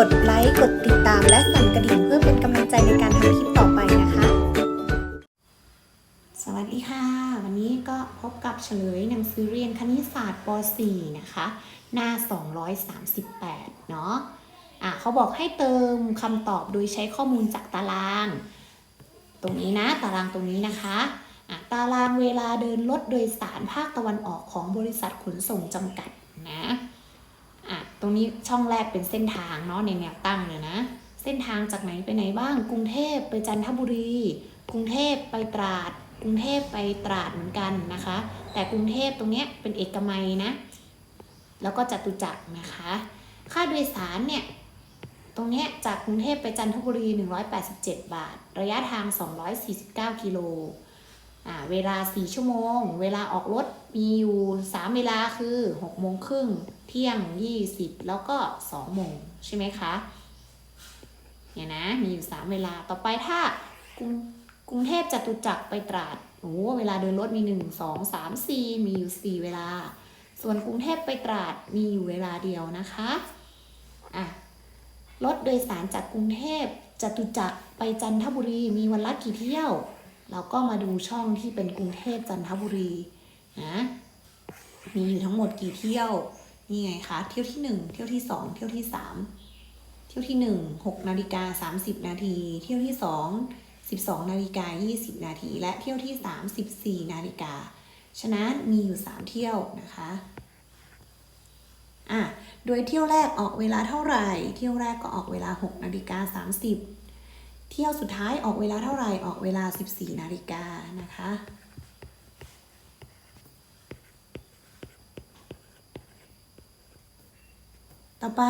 กดไลค์ กดติดตามและสั่นกระดิ่งเพื่อเป็นกำลังใจในการทำคลิปต่อไปนะคะ สวัสดีค่ะ วันนี้ก็พบกับเฉลยหนังสือเรียนคณิตศาสตร์ป .4 นะคะ หน้า 238 เนาะอะเขาบอกให้เติมคำตอบโดยใช้ข้อมูลจากตาราง ตรงนี้นะตารางตรงนี้นะคะอะตารางเวลาเดินรถโดยสารภาคตะวันออกของบริษัทขนส่งจำกัดนะ รงนี้ช่องแรกเป็นเส้นทางเนาะในแนวตั้งเลยนะ เส้นทางจากไหนไปไหนบ้าง กรุงเทพไปจันทบุรี กรุงเทพไปตราด กรุงเทพไปตราดเหมือนกันนะคะ แต่กรุงเทพตรงเนี้ยเป็นเอกมัยนะ แล้วก็จตุจักรนะคะ ค่าโดยสารเนี่ยตรงเนี้ยจากกรุงเทพไปจันทบุรี 187 บาท ระยะทาง 249 กิโลอ่าเวลา 4 ชั่วโมง เวลาออกรถมีอยู่ 3 เวลาคือ 6 โมงครึ่ง เที่ยง 20 แล้วก็2โมงใช่ไหมคะเนี่ยนะมีอยู่ 3 เวลาต่อไปถ้ากรุงกรุงเทพจตุจักรไปตราดโอ้เวลาเดินรถมี 1 2 3 4 มีอยู่ 4 เวลา ส่วนกรุงเทพไปตราดมีอยู่เวลาเดียวนะคะอะรถโดยสารจากกรุงเทพจตุจักรไปจันทบุรีมีวันละกี่เที่ยว เราก็มาดูช่องที่เป็นกรุงเทพจันทบุรีนะมีอยู่ทั้งหมดกี่เที่ยว นี่ไงคะ เที่ยวที่หนึ่งเที่ยวที่สองเที่ยวที่สามเที่ยวที่หนึ่งหกนาฬิกาสามสิบนาที เที่ยวที่สองสิบสองนาฬิกายี่สิบนาที และเที่ยวที่สามสิบสี่นาฬิกา ฉะนั้นมีอยู่สามเที่ยวนะคะอะโดยเที่ยวแรกออกเวลาเท่าไหร่ เที่ยวแรกก็ออกเวลา6นาฬิกา30 เที่ยวสุดท้ายออกเวลาเท่าไหร่ ออกเวลา 14นาฬิกานะคะ ต่อไป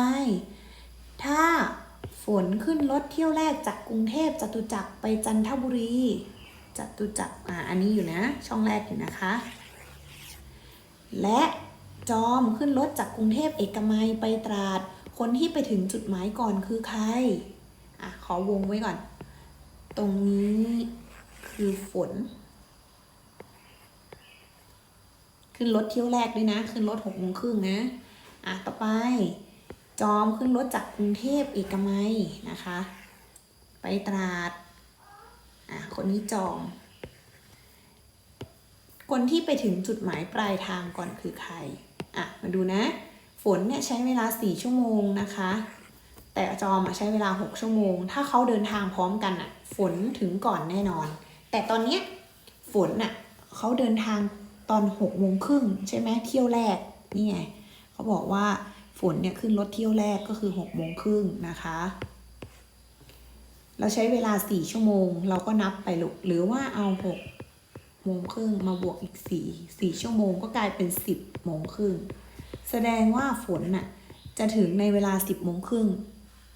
ถ้าฝนขึ้นรถเที่ยวแรกจากกรุงเทพจตุจักรไปจันทบุรีจตุจักรอ่าอันนี้อยู่นะ ช่องแรกอยู่นะคะ และจอมขึ้นรถจากกรุงเทพเอกมัยไปตราด คนที่ไปถึงจุดหมายก่อนคือใครอะขอวงไว้ก่อน ตรงนี้คือฝน ขึ้นรถเที่ยวแรกด้วยนะ ขึ้นรถหกโมงครึ่งนะ อะ ต่อไป จอมขึ้นรถจากกรุงเทพเอกมัยนะคะ ไปตราดอะคนนี้จอม คนที่ไปถึงจุดหมายปลายทางก่อนคือใครอะมาดูนะ ฝนเนี่ยใช้เวลา 4 ชั่วโมงนะคะ แต่จอมใช้เวลา 6 ชั่วโมง ถ้าเขาเดินทางพร้อมกันอะ ฝนถึงก่อนแน่นอน แต่ตอนเนี้ยฝนอะเขาเดินทางตอน6โมงครึ่งใช่ไหมเที่ยวแรกนี่ไงเขาบอกว่า ฝนเนี่ยขึ้นรถเที่ยวแรกก็คือ6โมงครึ่งนะคะ เราใช้เวลา 4 ชั่วโมง เราก็นับไปลูกหรือว่าเอา6โมงครึ่งมาบวกอีกสี่สี่ชั่วโมงก็กลายเป็นสิบโมงครึ่งแสดงว่าฝนน่ะจะถึงในเวลาสิบโมงครึ่ง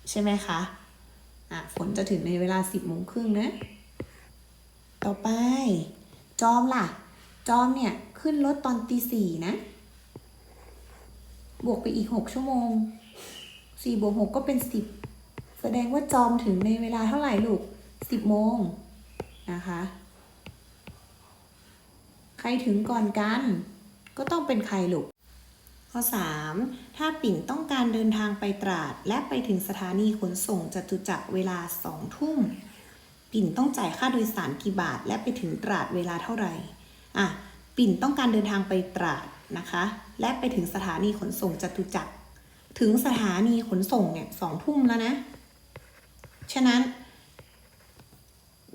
ใช่ไหมคะอะฝนจะถึงในเวลาสิบโมงครึ่งนะ ต่อไป จอมล่ะ จอมเนี่ยขึ้นรถตอนตีสี่นะ บวกไปอีกหกชั่วโมงสี่บวกหกก็เป็นสิบแสดงว่าจอมถึงในเวลาเท่าไหร่ลูกสิบโมงนะคะ ใครถึงก่อนกัน ก็ต้องเป็นใครลูกข้อ 3. ถ้าปิ่นต้องการเดินทางไปตราด และไปถึงสถานีขนส่งจตุจักรเวลา2ทุ่ม ปิ่นต้องจ่ายค่าโดยสารกี่บาท และไปถึงตราดเวลาเท่าไหร่ อะ ปิ่นต้องการเดินทางไปตราด นะคะ และไปถึงสถานีขนส่งจตุจักร ถึงสถานีขนส่งเนี่ยสองทุ่มแล้วนะ ฉะนั้น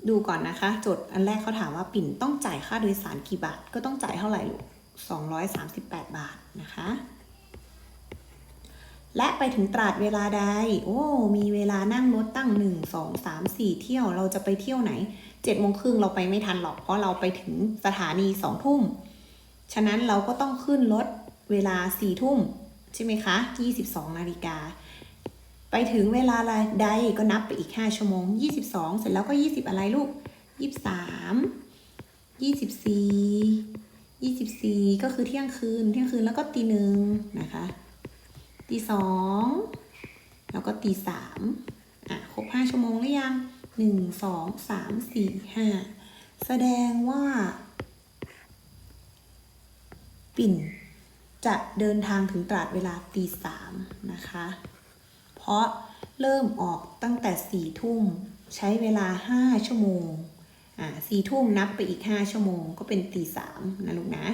ดูก่อนนะคะจทย์อันแรกเขาถามว่าปิ่นต้องจ่ายค่าโดยสารกี่บาท ก็ต้องจ่ายเท่าไหร่ลูก238 บาทนะคะ และไปถึงตราดเวลาใด โอ้ มีเวลานั่งรถตั้ง 1 2 3 4 เที่ยว เราจะไปเที่ยวไหน7โมงครึ่งเราไปไม่ทันหรอก เพราะเราไปถึงสถานี2ทุ่ม ฉะนั้นเราก็ต้องขึ้นรถเวลา4ทุ่มใช่ไหมคะ 22 นาฬิกา ไปถึงเวลาใดก็นับไปอีก 5 ชั่วโมง 22 เสร็จแล้วก็ 20 อะไรลูก 23 24 24 ก็คือเที่ยงคืน เที่ยงคืนแล้วก็ตีหนึ่งนะคะ ตีสองแล้วก็ตีสามอะ ครบ 5 ชั่วโมงหรือยัง 1 2 3 4 5 แสดงว่า ปิ่นจะเดินทางถึงตราดเวลาตีสามนะคะ เพราะเริ่มออกตั้งแต่สี่ทุ่มใช้เวลาห้าชั่วโมง อ่าสี่ทุ่มนับไปอีกห้าชั่วโมงก็เป็นตีสามนะลูกนะ